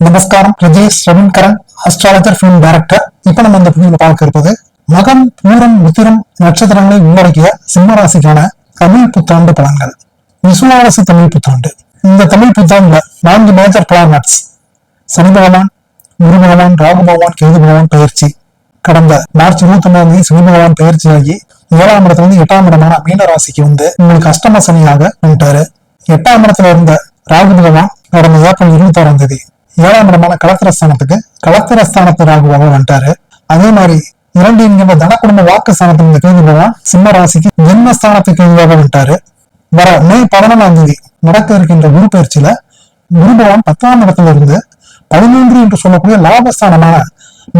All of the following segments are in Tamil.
நமஸ்காரம். Rajesh Ravindran astrologer film director இப்ப நம்ம இந்த பதிவில் பார்க்க இருப்பது மகம் பூரம் உத்திரம் நட்சத்திரங்களை உள்ளடக்கிய சிம்ம ராசிக்கான தமிழ் புத்தாண்டு பலன்கள். விசுவாரசு தமிழ் புத்தாண்டு. இந்த தமிழ் புத்தாண்டுல நான்கு மேஜர் பிளானட்ஸ் சனி பகவான் குரு பகவான் ராகு பகவான் கேது பகவான் பயிற்சி. கடந்த மார்ச் இருபத்தி ஒன்பதாம் தேதி சனி பகவான் பயிற்சியாகி ஏழாம் இடத்துல இருந்து எட்டாம் இடமான மீன ராசிக்கு வந்து உங்களுக்கு அஷ்டம சனியாக வந்துட்டாரு. எட்டாம் இடத்துல இருந்த ராகு பகவான் கடந்த ஏப்ரல் இருபத்தி ஆறாம் தேதி ஏழாம் இடமான கலத்திரஸ்தானத்துக்கு கலத்திரஸ்தானத்து ராகுவாக வந்துட்டாரு. அதே மாதிரி இரண்டு என்கின்ற தன குடும்ப வாக்கு ஸ்தானத்தில் இந்த கேது பகவான் சிம்ம ராசிக்கு ஜென்மஸ்தானத்துக்கு கேதுவாக வந்துட்டாரு. வர மே பதினொன்றாம் தேதி நடக்க இருக்கின்ற குரு பயிற்சியில குரு பகவான் பத்தாம் இடத்துல இருந்து பதிமூன்று என்று சொல்லக்கூடிய லாபஸ்தானமான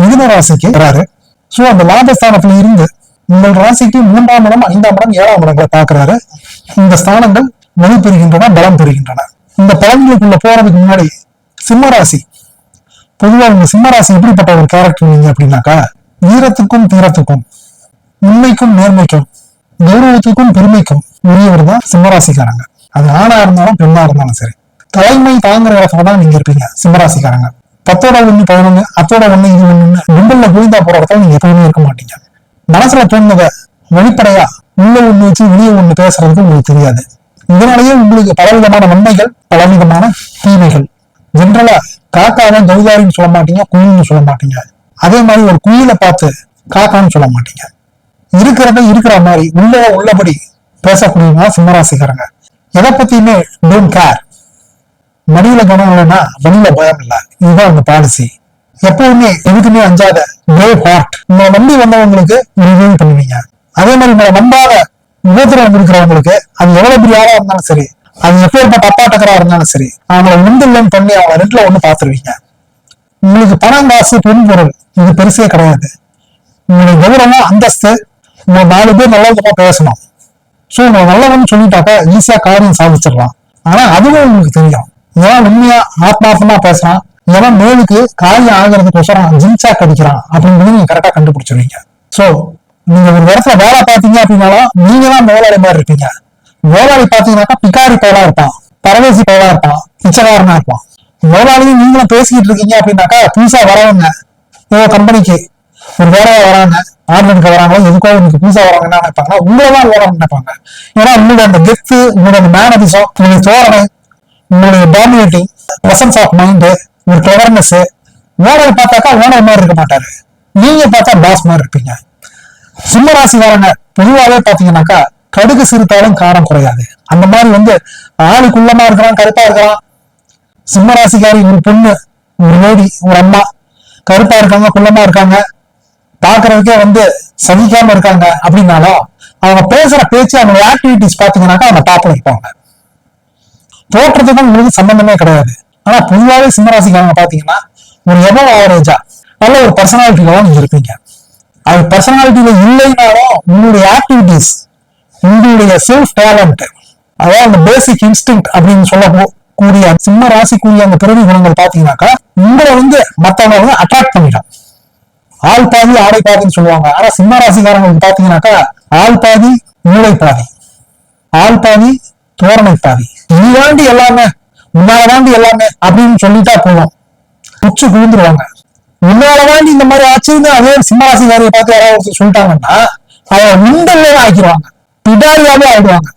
மிதுன ராசிக்கு வராரு. சோ அந்த லாபஸ்தானத்துல இருந்து உங்கள் ராசிக்கு மூன்றாம் இடம் ஐந்தாம் இடம் ஏழாம் இடங்களை பார்க்கிறாரு. இந்த ஸ்தானங்கள் வலு பெறுகின்றன பலம் பெறுகின்றன. இந்த பலன்களுக்குள்ள போறதுக்கு முன்னாடி சிம்மராசி. பொதுவா உங்க சிம்மராசி எப்படிப்பட்ட ஒரு கேரக்டர் நீங்க அப்படின்னாக்கா வீரத்துக்கும் தீரத்துக்கும் உண்மைக்கும் நேர்மைக்கும் கௌரவத்துக்கும் பெருமைக்கும் உரியவர் தான் சிம்மராசிக்காரங்க. அது ஆணா இருந்தாலும் பெண்ணா இருந்தாலும் சரி. தலைமை தாங்குற இடத்துல தான் நீங்க இருப்பீங்க சிம்மராசிக்காரங்க. பத்தோட ஒண்ணு பதினொன்னு அத்தோட ஒண்ணு இது ஒண்ணுன்னு கும்பல்ல குவிந்தா போற இடத்துல நீங்க எப்பவுமே இருக்க மாட்டீங்க. மனசுல தோணுத வெளிப்படையா உள்ள ஒண்ணு வச்சு வெளியே ஒண்ணு பேசுறதுக்கு உங்களுக்கு தெரியாது. இதனாலேயே உங்களுக்கு பலவிதமான நன்மைகள் பலவிதமான தீமைகள். ஜென்ரலா காக்காவை கௌதாரின்னு சொல்ல மாட்டீங்க குயில்னு சொல்ல மாட்டீங்க. அதே மாதிரி ஒரு குயிலை பார்த்து காக்கான்னு சொல்ல மாட்டீங்க. இருக்கிறத இருக்கிற மாதிரி உள்ள உள்ளபடி பேசக்கூடியவங்க சிம்மராசிக்காரங்க. எதை பத்தியுமே டோன்ட் கேர் மடியில கவனம் இல்லைன்னா வெளியில பயம் இல்ல. இதுதான் அந்த பாலிசி எப்பவுமே எதுக்குமே அஞ்சாத பிரேவ் ஹார்ட் உங்களை நம்பி வந்தவங்களுக்கு ஒரு உதவி பண்ணுவீங்க. அதே மாதிரி உங்களை நம்பாத உபத்திரம் இருக்கிறவங்களுக்கு அது எவ்வளவு பெரிய ஆளா இருந்தாலும் சரி அது எப்பேற்பட்ட அப்பாட்டக்கரா இருந்தாலும் சரி அவங்கள முந்தில்லன்னு இல்லைன்னு பண்ணி அவங்க ரெண்டுல ஒண்ணு பாத்துருவீங்க. உங்களுக்கு பணம் காசு பின்பொருள் இது பெருசே கிடையாது. உங்களுக்கு கௌரவம் அந்தஸ்து உங்க நாலு பேர் நல்ல விதமா பேசணும். ஸோ நான் நல்லவன் சொல்லிட்டாக்கா ஈஸியா காரியம் சாதிச்சிடலாம். ஆனா அதுவும் உங்களுக்கு தெரியும். ஏன் உண்மையா ஆத்மார்த்தமா பேசுறான். எவன் மேலுக்கு காரியம் ஆகிறதுக்கோசரம் ஜின்சா கடிக்கிறான். அப்படின்றது நீங்க கரெக்டா கண்டுபிடிச்சிருவீங்க. சோ நீங்க ஒரு இடத்துல வேலை பார்த்தீங்க அப்படின்னாலும் நீங்க தான் முதலாளி மாதிரி இருப்பீங்க. நோயாளி பாத்தீங்கன்னாக்கா பிகாரி பயிலா இருப்பான். பரவேசி பயிலா இருப்பான். இச்சகாரனா இருப்பான். நோயாளியும் நீங்களும் பேசிக்கிட்டு இருக்கீங்க அப்படின்னாக்கா புதுசா வரவங்க ஏதோ கம்பெனிக்கு ஒரு வேலையா வராங்க ஆர்டனுக்கு வராங்க எதுக்கோ உங்களுக்கு புதுசா வராங்க என்ன நினைப்பாங்கன்னா உங்களை தான் வேலை நினைப்பாங்க. ஏன்னா உங்களுடைய அந்த கெத்து உங்களுடைய அந்த மேனதிசம் உங்களுடைய தோரணை உங்களுடைய டாமினேட்டிங் பிரசன்ஸ் ஆஃப் மைண்டு ஒரு கிளவர்னஸ் ஓனர் பார்த்தாக்கா ஓனர் மாதிரி இருக்க மாட்டாரு. நீங்க பார்த்தா பாஸ் மாதிரி இருப்பீங்க. சிம்மராசிக்காரங்க பொதுவாகவே பாத்தீங்கன்னாக்கா கடுகு சிரித்தாலும் காரம் குறையாது. அந்த மாதிரி வந்து ஆளு குள்ளமா இருக்கிறான் கருப்பா இருக்கிறான். சிம்மராசிக்காரி ஒரு பொண்ணு ஒரு லேடி ஒரு அம்மா. கருப்பா இருக்காங்க குள்ளமா இருக்காங்க. பாக்குறதுக்கே வந்து சகிக்காம இருக்காங்க. அப்படின்னாலும் அவங்க பேசுற பேச்சு அவங்க ஆக்டிவிட்டிஸ் பாத்தீங்கன்னாக்கா அவங்க டாப்ல இருப்பாங்க. தோற்றத்துக்கும் உங்களுக்கு சம்பந்தமே கிடையாது. ஆனா பொதுவாகவே சிம்மராசிக்காரங்க பாத்தீங்கன்னா ஒரு எவ்வளவு ஆவரேஜா நல்ல ஒரு பர்சனாலிட்டியில நீங்க இருப்பீங்க. அது பர்சனாலிட்டியில இல்லைனாலும் உங்களுடைய ஆக்டிவிட்டிஸ் உங்களுடைய செல்ஃப் டேலண்ட் அதாவது அந்த பேசிக் இன்ஸ்டிங் அப்படின்னு சொல்ல கூடிய சிம்ம ராசிக்குரிய அந்த பிறவி குணங்கள் பாத்தீங்கன்னாக்கா உங்களை வந்து மத்தவங்க வந்து அட்ராக்ட் பண்ணிடும். ஆள் பாதி ஆடை பாதின்னு சொல்லுவாங்க. ஆனா சிம்ம ராசிக்காரங்களுக்கு பாத்தீங்கன்னாக்கா ஆள் பாதி மூளை பாதி. ஆள் பாதி தோரணை பாதி. நீ எல்லாமே உன்னாலதாண்டி எல்லாமே அப்படின்னு சொல்லிட்டா போதும். உச்சு குழுந்துருவாங்க முன்னாலதாண்டி இந்த மாதிரி ஆச்சுன்னு அதே சிம்மராசிக்காரியை பார்த்து யாராவது சொல்லிட்டாங்கன்னா அவன் உண்டல்ல ஆக்கிடுவாங்க. பிடாரியாவே ஆயிடுவாங்க.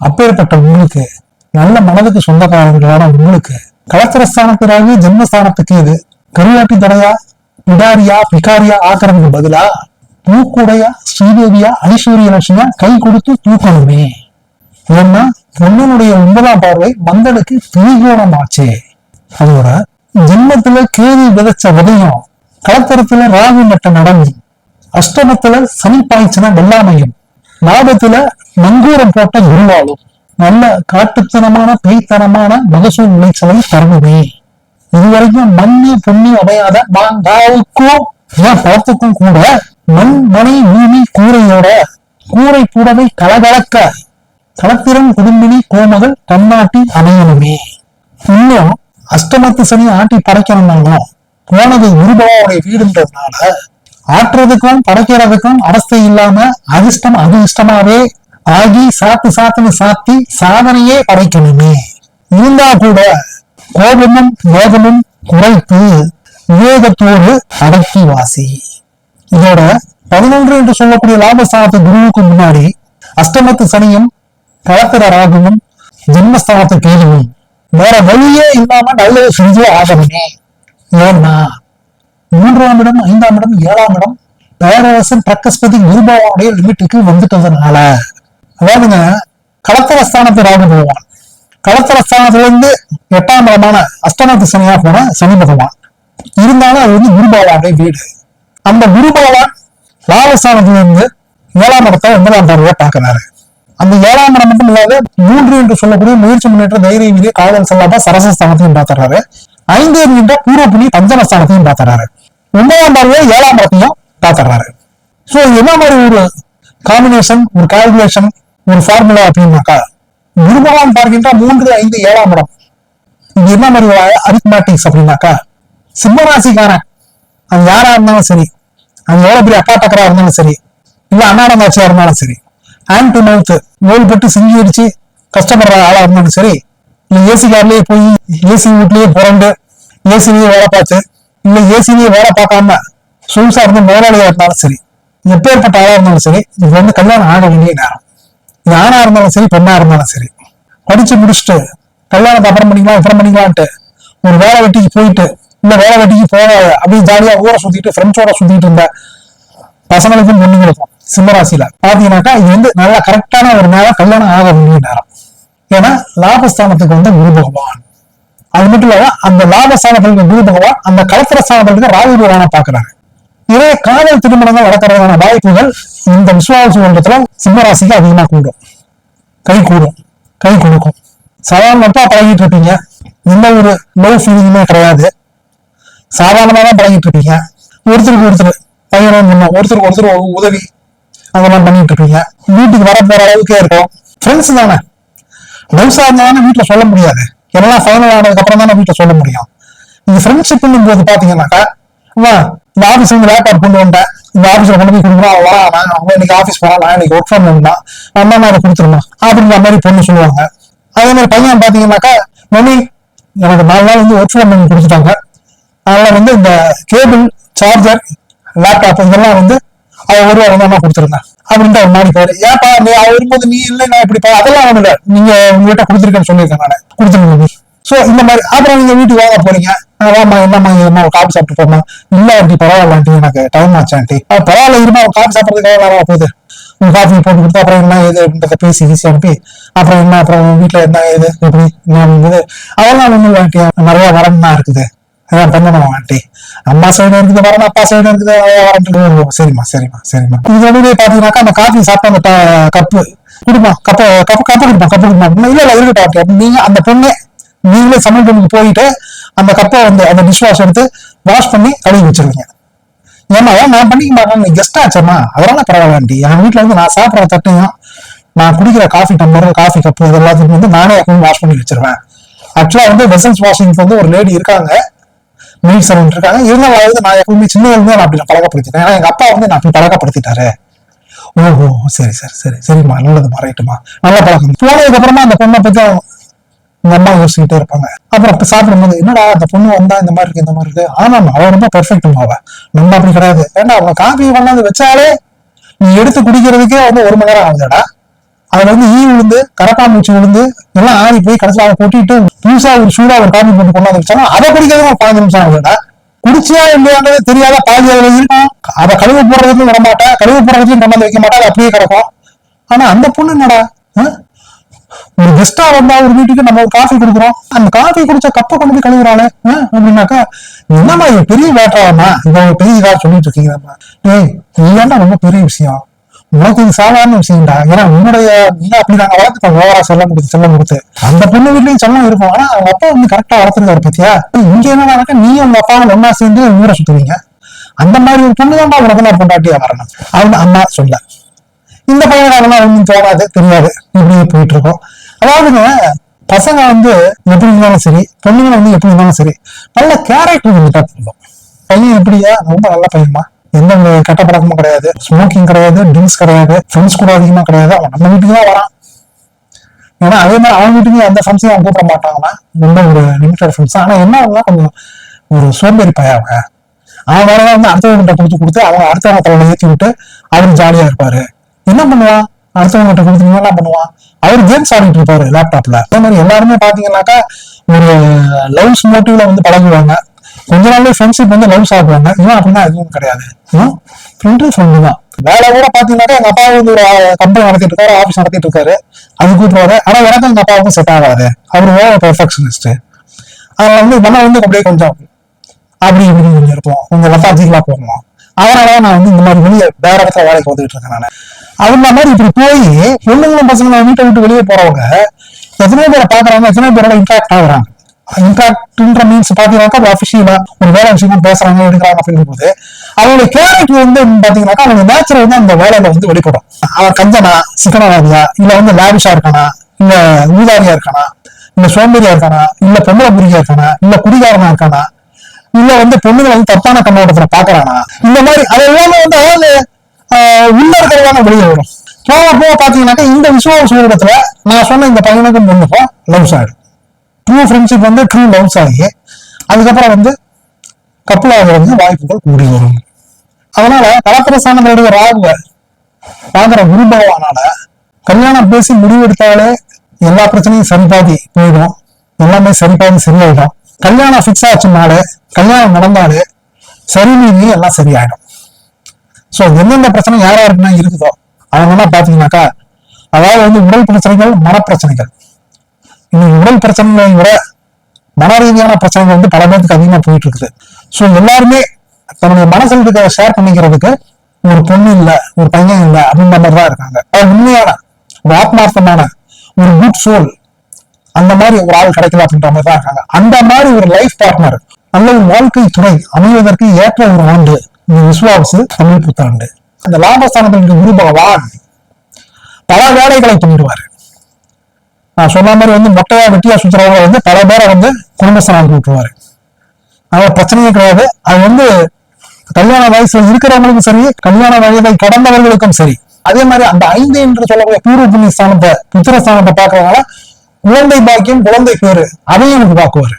அப்பேற்பட்ட உங்களுக்கு நல்ல மனதுக்கு சொந்தக்காரர்களான உங்களுக்கு கலத்திரஸ்தானத்திலாகவே ஜென்மஸ்தானத்துக்கு இது. கருவாட்டி தடையா பிடாரியா பிகாரியா ஆக்குறதுக்கு பதிலா பூக்குடையா ஸ்ரீதேவியா ஐஸ்வர்ய லட்சுமியா கை கொடுத்து தூக்கணுமே. ஏன்னா பொண்ணனுடைய ஒன்பதாம் பார்வை மந்தனுக்கு திரிகோணமாச்சே. அதோட ஜென்மத்துல கேதி விதைச்ச விதையும் கலத்தரத்துல ராகு நட்ட நடமையும் அஷ்டமத்துல சனி பாய்ச்சின வெள்ளாமையும் லாபத்துல நங்கூரம் போட்ட குருவாளும் நல்ல காட்டுத்தனமான பேய்த்தனமான மகசூல் விளைச்சலை தரணுமே இதுவரைக்கும் மண்ணி புண்ணி அமையாத மாங்காவுக்கும் ஏன் பழத்துக்கும் கூட மண் மனை பூமி கூரையோட கூரை கூடவை கலகலக்க கலத்திரம் குடும்பினி கோமகள் தன்னாட்டி அமையணுமே. இன்னும் அஷ்டமத்து சனி ஆட்டி படைக்கணும்னாலும் போனது குருபவாவுடைய வீடுன்றதுனால ஆற்றுறதுக்கும் படைக்கிறதுக்கும் அவஸ்தை இல்லாம அதிர்ஷ்டம் அதிர்ஷ்டமாவே ஆகி சாத்து சாத்துன்னு சாத்தி சாதனையே படைக்கணுமே. இருந்தா கூட கோபமும் வேகமும் குறைத்து விவேகத்தோடு அடக்கி வாசி. இதோட பதினொன்று என்று சொல்லக்கூடிய லாபஸ்தானத்து குருவுக்கு முன்னாடி அஷ்டமத்து சனியும் கலத்திர ராகுவும் ஜென்மஸ்தானத்து கேதுவும் வேற வழியே இல்லாம நல்லது செஞ்சே ஆகணுமே. ஏன்னா மூன்றாம் இடம் ஐந்தாம் இடம் ஏழாம் இடம் பேரரசன் பிரகஸ்பதி குருபாவாவுடைய லிமிட்டுக்கு வந்துட்டதுனால. அதாவதுங்க கலத்தர ஸ்தானத்தை ராகு போவான் கலத்தர ஸ்தானத்திலிருந்து எட்டாம் இடமான அஷ்டமத்து சனியா போன சனி பகவான். இருந்தாலும் அது வந்து குருபாவாவுடைய வீடு. அந்த குருபாவான் லாபஸ்தானத்திலிருந்து ஏழாம் இடத்தை ஒன்பதாம் பார்வையா பார்க்கிறாரு. அந்த ஏழாம் இடம் மட்டும் இல்லாத மூன்று என்று சொல்லக்கூடிய முயற்சி முன்னேற்ற தைரிய வீரிய காதல் செல்லாத சரசஸ்தானத்தையும் பார்த்துறாரு. ஐந்து என்கின்ற பூர்வ புலி பஞ்சமஸ்தானத்தையும் பார்த்துறாரு. ஒன்பதாம் பார்வையை ஏழாம் இடத்தையும் பார்த்துறாரு. சோ என்ன மாதிரி ஒரு காம்பினேஷன் ஒரு கால்குலேஷன் ஒரு ஃபார்முலா அப்படின்னாக்கா குருபகவான் பார்க்கின்ற மூன்று ஐந்து ஏழாம் இடம். இது என்ன மாதிரி அரித்மேட்டிக்ஸ் அப்படின்னாக்கா சிம்மராசிக்காரன் அது யாரா இருந்தாலும் சரி. அது எவ்வளவு பெரிய அக்கா டக்கரா இருந்தாலும் சரி. இல்ல அன்னாரங்காட்சியா இருந்தாலும் சரி. ஹேண்ட் டு மவுத் நோய் பட்டு சிங்கி அடிச்சு கஷ்டப்படுற ஆளா இருந்தாலும் சரி. இல்லை ஏசி கார்லயே போய் ஏசி வீட்லயே புரண்டு ஏசிலேயே வேலை பார்த்து இல்ல ஏசிலேயே வேலை பார்க்காம சொகுசா இருந்து முதலாளியா இருந்தாலும் சரி எப்பேற்பட்ட ஆளா இருந்தாலும் சரி இது வந்து கல்யாணம் ஆக வேண்டிய நேரம். இது ஆணா இருந்தாலும் சரி பெண்ணா இருந்தாலும் சரி. படிச்சு முடிச்சுட்டு கல்யாணத்தை அப்புறம் பண்ணிக்கலாம் அப்புறம் பண்ணிக்கலான்ட்டு ஒரு வேலை வெட்டிக்கு போயிட்டு இல்ல வேலை வெட்டிக்கு போக அப்படியே ஜாலியா ஊரை சுத்திட்டு ஃப்ரெண்ட்ஸோட சுத்திட்டு இருந்த பசங்களுக்கும் பொண்ணுங்களுக்கும் சிம்மராசியில பாத்தீங்கன்னாக்கா இது வந்து நல்லா கரெக்டான ஒரு நேரம் கல்யாணம் ஆக வேண்டிய நேரம். ஏன்னா லாபஸ்தானத்துக்கு வந்து குரு பகவான். அது மட்டும் இல்லாம அந்த லாபஸ்தானத்துக்கு குரு பகவான் அந்த கலத்திர ஸ்தானத்துக்கு ராகு பகவான பாக்குறாரு இதே காதல் திருமணங்கள் நடக்கிறதுக்கான வாய்ப்புகள் இந்த விசுவாச மன்றத்துல சிம்மராசிக்கு அதிகமா கூடும். கை கூடும். கை கொடுக்கும். சாதாரணப்பா பழகிட்டு இருப்பீங்க. எந்த ஒரு லவ் ஃபீலிங்குமே கிடையாது. சாதாரணமா தான் பழகிட்டு இருப்பீங்க. ஒருத்தருக்கு ஒருத்தர் பையனும் முன்னும் ஒருத்தருக்கு ஒருத்தர் உதவி அந்த மாதிரி பண்ணிட்டு இருப்பீங்க. வீட்டுக்கு வர போற அளவுக்கே இருக்கும். ஃப்ரெண்ட்ஸ் தானே. லவ்ஸா இருந்தாலும் வீட்டுல சொல்ல முடியாது. எல்லாம் ஃபைனல் ஆனதுக்கு அப்புறம் தானே வீட்டுல சொல்ல முடியும். இந்த ஃப்ரெண்ட்ஷிப்னும் போது பாத்தீங்கன்னாக்கா இந்த ஆபீஸ் இருந்து லேப்டாப் கொண்டு வந்தேன். இந்த ஆபீஸ்ல கொண்டு போய் கொடுக்கணும் அவன் வரா நான் அவங்க இன்னைக்கு ஆபீஸ் போறா நான் இன்னைக்கு ஒர்க் ஃப்ரம் ஹோம் தான். அம்மா நான் அதை கொடுத்துருமா அப்படின்ற மாதிரி பொண்ணு சொல்லுவாங்க. அதே மாதிரி பையன் பாத்தீங்கன்னாக்கா மம்மி எனக்கு நாலு நாள் வந்து ஒர்க் ஃப்ரம் ஹோம் கொடுத்துட்டாங்க. அதனால வந்து இந்த கேபிள் சார்ஜர் லேப்டாப் இதெல்லாம் வந்து அவன் ஒரு வாரம் தான் கொடுத்துருந்தேன். அப்படின்னு அவர் மாறிப்பாரு போயிரு. ஏன்ப்பா நீ அவ வரும்போது நீ இல்லை நான் இப்படிப்பா அதெல்லாம் ஒண்ணு இல்லை. நீங்க உங்ககிட்ட கொடுத்துருக்கேன்னு சொல்லியிருக்கேன் நான். கொடுத்துருங்க சோ இந்த மாதிரி அப்புறம் நீங்க வீட்டுக்கு வாங்க போறீங்க. வாமா என்னம்மா என்ன ஒரு காபி சாப்பிட்டு போமா இல்ல ஆண்டி பரவாயில்ல ஆண்டி எனக்கு டைம் ஆச்சு ஆண்டி. பரவாயில்ல இருமா ஒரு காபி சாப்பிட்றதுக்கு எவ்வளவு நேரம் போகுது உங்க காஃபி போட்டு கொடுத்து அப்புறம் என்ன ஏது அப்படின்றத பேசி ஈஸி அனுப்பி அப்புறம் என்ன அப்புறம் வீட்டுல என்ன ஏது எப்படி என்ன அதெல்லாம் ஒன்றும் இல்லை ஆண்டி. நிறைய வரன் தான் இருக்குது. அதான் பண்ணணும் ஆண்டி. அம்மா சைடு இருக்குது வரணும் அப்பா சைடு இருக்குது அதான் சரிம்மா சரிம்மா சரிம்மா. இது இதோடய பாத்தீங்கன்னாக்கா அந்த காஃபி சாப்பிட்ட அந்த கப்பு குடுமா கப்பு கப்பு கப்பு கொடுப்போம் கப்பு கொடுப்போம் இல்ல இல்ல இருக்கட்டும் ஆண்டி. நீங்க அந்த பொண்ணு நீங்களே சமையல் ரூமுக்கு போயிட்டு அந்த கப்பை வந்து அந்த டிஷ் வாஷ் எடுத்து வாஷ் பண்ணி கழுவி வச்சிருவீங்க. ஏமா நான் பண்ணிக்க மாட்டேன் நீ கெஸ்ட் ஆச்சம்மா? அதனால பரவாயில்ல ஆண்டி. என் வீட்டுல வந்து நான் சாப்பிட்ற தட்டையும் நான் குடிக்கிற காஃபி டம்ளர் காஃபி கப்பு இது எல்லாத்தையும் வந்து நானே வாஷ் பண்ணி வச்சிருவேன். ஆக்சுவலா வந்து வெசல்ஸ் வாஷிங்க்கு வந்து ஒரு லேடி இருக்காங்க. மீட் சர்வெண்ட் இருக்காங்க இருந்தாலும் அதாவது நான் எப்பவுமே சின்ன நான் அப்படி பழக்கப்படுத்திட்டேன். ஏன்னா எங்கள் அப்பா வந்து நான் அப்படி பழக்கப்படுத்திட்டாரு. ஓஹோ சரி சரி சரி சரிம்மா நல்லதுமா ரைட்டுமா நல்லா பழக்கம். போனதுக்கு அப்புறமா அந்த பொண்ணை பற்றி இந்த அம்மா யோசிச்சுக்கிட்டே இருப்பாங்க. அப்புறம் அப்போ சாப்பிடும்போது என்னடா அந்த பொண்ணு வந்தா இந்த மாதிரி இருக்கு இந்த மாதிரி இருக்கு? ஆமாம் அவன் ரொம்ப பெர்ஃபெக்ட் அவன் நம்ம அப்படி கிடையாது. ஏன்னா அவன் காஃபி கொண்டாந்து வச்சாலே நீ எடுத்து குடிக்கிறதுக்கே வந்து ஒரு மணி நேரம் ஆகுதுடா. அதுல வந்து ஈ விழுந்து கரப்பாம்பூச்சி விழுந்து எல்லாம் ஆறி போய் கடைசியில் அவன் கொட்டிட்டு புதுசா ஒரு சூடா ஒரு காமி போட்டு கொண்டாந்து வச்சாலும் அதை குடிக்கிறது ஒரு பதினஞ்சு நிமிஷம் ஆகுதுடா குடிச்சியா இல்லையான்றது தெரியாத பாதி அதுல இருக்கும். அதை கழுவு போடுறதுக்கும் விட மாட்டேன் கழுவு போடுறதுக்கும் கொண்டாந்து வைக்க மாட்டா அது அப்படியே கிடக்கும். ஆனா அந்த பொண்ணு என்னடா ஒரு கெஸ்டா வந்தா ஒரு வீட்டுக்கு நம்ம ஒரு காஃபி கொடுக்குறோம். அந்த காஃபி குடிச்ச கப்பை கொண்டு போய் கழுவுறாளே அப்படின்னாக்கா என்னம்மா இது பெரிய வேட்டாமா இவன் பெரிய இதா சொல்லிட்டு இருக்கீங்க ஏய் இதுதான்டா ரொம்ப பெரிய விஷயம்? உனக்கு இது சாதாரண விஷயம்டா. ஏன்னா உன்னுடைய நீ அப்படி நாங்க ஓவரா சொல்ல கொடுத்து செல்லம் கொடுத்து அந்த பொண்ணு வீட்லயும் செல்லம் இருக்கும். ஆனா அவங்க அப்பா வந்து கரெக்டா வளர்த்துருக்காரு பத்தியா? இங்க என்னன்னாக்கா நீ உங்க அப்பாவும் ஒன்னா சேர்ந்து ஊரை சுத்துவீங்க அந்த மாதிரி ஒரு பொண்ணு தான்டா உனக்கு நான் பொண்டாட்டியா வரணும். அவன் அம்மா சொல்ல. இந்த பையன் அதெல்லாம் ஒன்றும் தோணாது தெரியாது. இப்படியே போயிட்டு இருக்கோம். அதாவதுங்க பசங்க வந்து எப்படி இருந்தாலும் சரி பொண்ணுங்க வந்து எப்படி இருந்தாலும் சரி நல்ல கேரக்டர் இருந்துட்டா போதும் பையன் எப்படியா? ரொம்ப நல்ல பையன்மா. எந்த கெட்ட பழக்கமும் கிடையாது. ஸ்மோக்கிங் கிடையாது ட்ரிங்க்ஸ் கிடையாது ஃப்ரெண்ட்ஸ் கூட அதிகமா கிடையாது. அவன் நம்ம வீட்டுக்கு தான் வரான். ஏன்னா அதே மாதிரி அவன் வீட்டுக்கு அந்த ஃப்ரெண்ட்ஸையும் அவன் கூப்பிட மாட்டாங்கன்னா ரொம்ப ஒரு லிமிட்டட் ஃப்ரெண்ட்ஸ் ஆனா என்ன ஆகும்னா கொஞ்சம் ஒரு சோம்பேறி பையன் அவன் வேற வந்து அடுத்தவங்கிட்ட கொடுத்து கொடுத்து அவங்க அடுத்தவங்க தலையில ஏற்றி விட்டு அவரு ஜாலியா இருப்பாரு. என்ன பண்ணுவான்? அடுத்தவங்கிட்ட கொடுத்து என்ன பண்ணுவான்? அவர் கேம்ஸ் ஆடிட்டு இருப்பாரு லேப்டாப்ல அதே மாதிரி எல்லாருமே பாத்தீங்கன்னாக்கா ஒரு லவ்ஸ் மோட்டிவ்ல வந்து பழகுவாங்க. கொஞ்ச நாள்ல ஃப்ரெண்ட்ஷிப் வந்து லவ் சாப்பிடுவாங்க. இவன் அப்படின்னா எதுவும் கிடையாது. இவன் ஃப்ரெண்டு ஃப்ரெண்டு தான். வேலை கூட பாத்தீங்கன்னாக்கா எங்க அப்பா வந்து ஒரு கம்பெனி நடத்திட்டு இருக்காரு ஆபீஸ் நடத்திட்டு இருக்காரு. அது கூப்பிடுவாரு ஆனா எனக்கு எங்க அப்பாவுக்கும் செட் ஆகாது. அவர் ஓவர் பெர்ஃபெக்ஷனிஸ்ட் அதனால வந்து நம்ம வந்து அப்படியே கொஞ்சம் அப்படி இப்படி கொஞ்சம் இருப்போம். கொஞ்சம் லெத்தாஜிக்கலா போகணும் அதனால நான் வந்து இந்த மாதிரி வெளியே வேற இடத்துல வேலைக்கு வந்துட்டு இருக்கேன் நான். அந்த மாதிரி இப்படி போய் பொண்ணுங்களும் பசங்களும் வீட்டை விட்டு வெளியே போறவங்க எத்தனையோ பேரை பாக்குறாங்க எத்தனையோ பேரோட இன்ட்ராக்ட் ஆகுறாங்க. இம்பாக்ட்ன்ற மீன்ஸ் பாத்தீங்கன்னாக்கா அது அபிஷியலா ஒரு வேலை விஷயமா பேசுறாங்க எடுக்கிறாங்க அப்படிங்கும் போது அவங்களுடைய கேரக்டர் வந்து பாத்தீங்கன்னாக்கா அவங்க நேச்சர் வந்து அந்த வேலையில வந்து வெளிப்படும். அவன் கஞ்சனா சிக்கனவாதியா இல்ல வந்து லாவிஷா இருக்கானா இல்ல ஊதாரியா இருக்கானா இல்ல சோம்பேறியா இருக்கானா இல்ல பொம்பளை புரியா இருக்கானா இல்ல குடிகாரனா இருக்கானா இல்ல வந்து பொண்ணுங்களை வந்து தப்பான கண்ணோட்டத்துல பாக்குறானா இந்த மாதிரி அது எல்லாமே வந்து அதாவது உள்ள இருக்கிறதான வெளியே வரும். போக போக பாத்தீங்கன்னாக்கா இந்த விஷயம் சூழலத்துல நான் சொன்ன இந்த பையனுக்கும் பொண்ணுக்கும் லவ்ஸ் ஆயிடும் ட்ரூ ஃப்ரெண்ட்ஷிப் வந்து ட்ரூ லவ்ஸ் ஆகி அதுக்கப்புறம் வந்து கப்பல் ஆகிறதுக்கு வாய்ப்புகள் கூடி வரும். அதனால கலத்திர சாணங்களுடைய ராகுவ பாக்குற குரு பகவானால கல்யாணம் பேசி முடிவெடுத்தாலே எல்லா பிரச்சனையும் சரிபாதி போயிடும். எல்லாமே சரிபாதி சரியாயிடும். கல்யாணம் ஃபிக்ஸ் ஆச்சுனாலே கல்யாணம் நடந்தாலே சரி மீறி எல்லாம் சரியாயிடும். ஸோ எந்தெந்த பிரச்சனை யார் யாருக்குன்னா இருக்குதோ அவங்கெல்லாம் பாத்தீங்கன்னாக்கா அதாவது வந்து உடல் பிரச்சனைகள் மனப்பிரச்சனைகள் இன்னைக்கு உடல் பிரச்சனைகளை விட மன ரீதியான பிரச்சனைகள் வந்து பல பேருக்கு அதிகமா போயிட்டு இருக்குது சோ எல்லாருமே தன்னுடைய மனசுல இருக்க ஷேர் பண்ணிக்கிறதுக்கு ஒரு பொண்ணு இல்ல ஒரு பையன் இல்ல அப்படின்ற மாதிரி தான் இருக்காங்க. அது உண்மையான ஒரு ஆத்மார்த்தமான ஒரு குட் சோல் அந்த மாதிரி ஒரு ஆள் கிடைக்கல அப்படின்ற மாதிரி தான் இருக்காங்க. அந்த மாதிரி ஒரு லைஃப் பார்ட்னர் நல்ல ஒரு வாழ்க்கை துணை அமைவதற்கு ஏற்ற ஒரு ஆண்டு இந்த விஸ்வாசு தமிழ் புத்தாண்டு. அந்த லாபஸ்தானத்தில் குரு பகவான் பல வேலைகளை பண்ணிடுவார். நான் சொன்ன மாதிரி வந்து மொட்டையா வெட்டியா சுத்துறவங்க வந்து பல பேரை வந்து குடும்பஸ்தானம் விட்டுருவாரு அதனால பிரச்சனையே கிடையாது. அது வந்து கல்யாண வயசுல இருக்கிறவங்களுக்கும் சரி கல்யாண வயதை கடந்தவர்களுக்கும் சரி அதே மாதிரி அந்த ஐந்து என்று சொல்லக்கூடிய பூர்வ புண்ணிய ஸ்தானத்தை புத்திர ஸ்தானத்தை பார்க்கறதுனால குழந்தை பாக்கியம் குழந்தை பேரு அதையும் எனக்கு பார்க்குவாரு.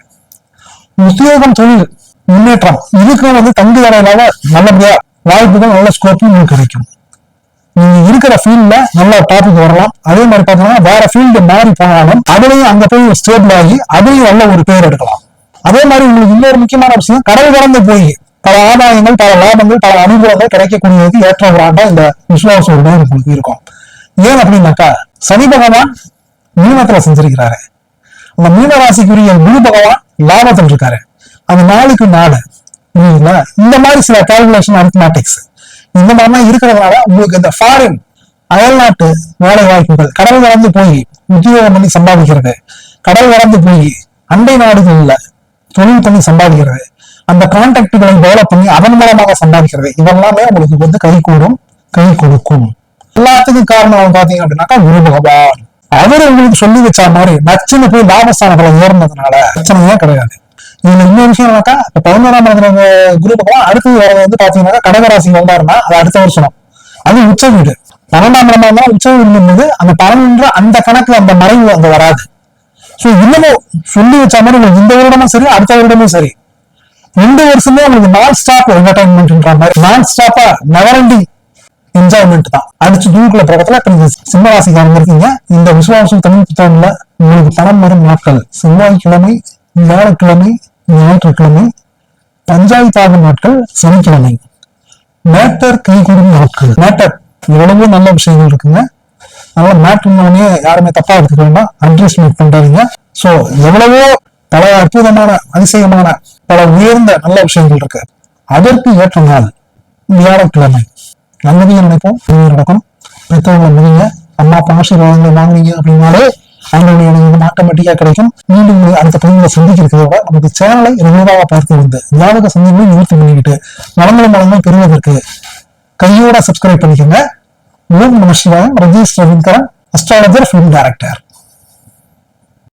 உத்தியோகம் தொழில் முன்னேற்றம் இதுக்கும் வந்து தங்கு தடையிலாத நல்லபடியா வாய்ப்புகள் நல்ல ஸ்கோப்பும் கிடைக்கும். நீங்க இருக்கிற ஃபீல்ட்ல நல்ல டாபிக் வரலாம். அதே மாதிரி பாத்தீங்கன்னா வேற ஃபீல்டு மாறி போனாலும் அதுலயும் அங்க போய் ஸ்டேபிள் ஆகி அதுலயும் நல்ல ஒரு பேர் எடுக்கலாம். அதே மாதிரி உங்களுக்கு இன்னொரு முக்கியமான விஷயம் கடல் கடந்து போய் பல ஆதாயங்கள் பல லாபங்கள் பல அனுகூலங்கள் கிடைக்கக்கூடியது ஏற்ற ஒரு ஆண்டா இந்த விசுவாச ஒரு உங்களுக்கு இருக்கும். ஏன் அப்படின்னாக்கா சனி பகவான் மீனத்துல செஞ்சிருக்கிறாரு. அந்த மீன ராசிக்குரிய குரு பகவான் லாபத்தில் இருக்காரு. அந்த நாளுக்கு நாலு புரியுதுங்களா இந்த மாதிரி சில கால்குலேஷன் அரித்மேட்டிக்ஸ் இந்த மாதிரிலாம் இருக்கிறதுனால உங்களுக்கு இந்த ஃபாரின் அயல்நாட்டு வேலை வாய்ப்புகள் கடல் கடந்து போய் உத்தியோகம் பண்ணி சம்பாதிக்கிறது கடல் கடந்து போய் அண்டை நாடுகள்ல தொழில் பண்ணி சம்பாதிக்கிறது அந்த கான்டாக்டுகளை டெவலப் பண்ணி அதன் மூலமாக சம்பாதிக்கிறது இதெல்லாமே உங்களுக்கு வந்து கை கூடும் கை கொடுக்கும். எல்லாத்துக்கும் காரணம் பாத்தீங்க அப்படின்னாக்கா குரு பகவான். அவர் உங்களுக்கு சொல்லி வச்ச மாதிரி நச்சுன்னு போய் லாபஸ்தானத்துல ஏறினதுனால பிரச்சனையே கிடையாது. இதுல இன்னொரு விஷயம் என்னக்கா இப்ப பதினோராம் இடத்துல குரு பகவான் அடுத்தது வரது வந்து பாத்தீங்கன்னா கடகராசி வந்தாருன்னா அது அடுத்த வருஷம். அது உச்ச வீடு. பன்னெண்டாம் இடமா இருந்தாலும் உச்ச வீடு இருந்தது அந்த பன்னெண்டு அந்த கணக்கு அந்த மறைவு அங்க வராது. ஸோ இன்னமும் சொல்லி வச்ச மாதிரி உங்களுக்கு இந்த வருடமும் சரி அடுத்த வருடமும் சரி. ரெண்டு வருஷமே உங்களுக்கு நான் ஸ்டாப் என்டர்டைன்மெண்ட்ன்ற மாதிரி நான் ஸ்டாப்பா நெவரண்டி என்ஜாய்மெண்ட் தான். அடிச்சு தூக்குல பக்கத்துல இப்ப நீங்க சிம்மராசிக்காரங்க இருக்கீங்க. இந்த விசுவாசம் தமிழ் புத்தகம்ல உங்களுக்கு பணம் வரும் நாட்கள். செவ்வாய்க்கிழமை வியாழக்கிழமை ஞாயிற்றுக்கிழமை பஞ்சாயத்தாக நாட்கள் சனிக்கிழமை. மேட்டர் கைகூடும் நாட்கள். மேட்டர் எவ்வளவோ நல்ல விஷயங்கள் இருக்குங்க. அதனால மேட்ரிமோனியை யாருமே தப்பா எடுத்துக்க வேண்டாம். அண்டர்ஸ்டிமேட் பண்றாதீங்க. சோ எவ்வளவோ பல அற்புதமான அதிசயமான பல உயர்ந்த நல்ல விஷயங்கள் இருக்கு. அதற்கு ஏற்ற நாள் வியாழக்கிழமை. நல்லதையும் நினைப்போம் நடக்கும் பெற்றவங்களை முடிங்க அம்மா அப்பா ஆசீர்வாதங்களை வாங்குனீங்க அப்படின்னாலே அவங்களுடைய எனக்கு ஆட்டோமேட்டிக்கா கிடைக்கும். மீண்டும் அடுத்த பதிவுகளை சந்திக்கிறதோட நமக்கு சேனலை ரெகுலராக பார்த்து வந்து ஜாதக சந்தேகங்களை நிவர்த்தி பண்ணிக்கிட்டு நலங்களும் மலங்களும் பெறுவதற்கு கையோட சப்ஸ்கிரைப் பண்ணிக்கோங்க. ஓம் நம Sivayam. Rajesh Ravindran astrologer film director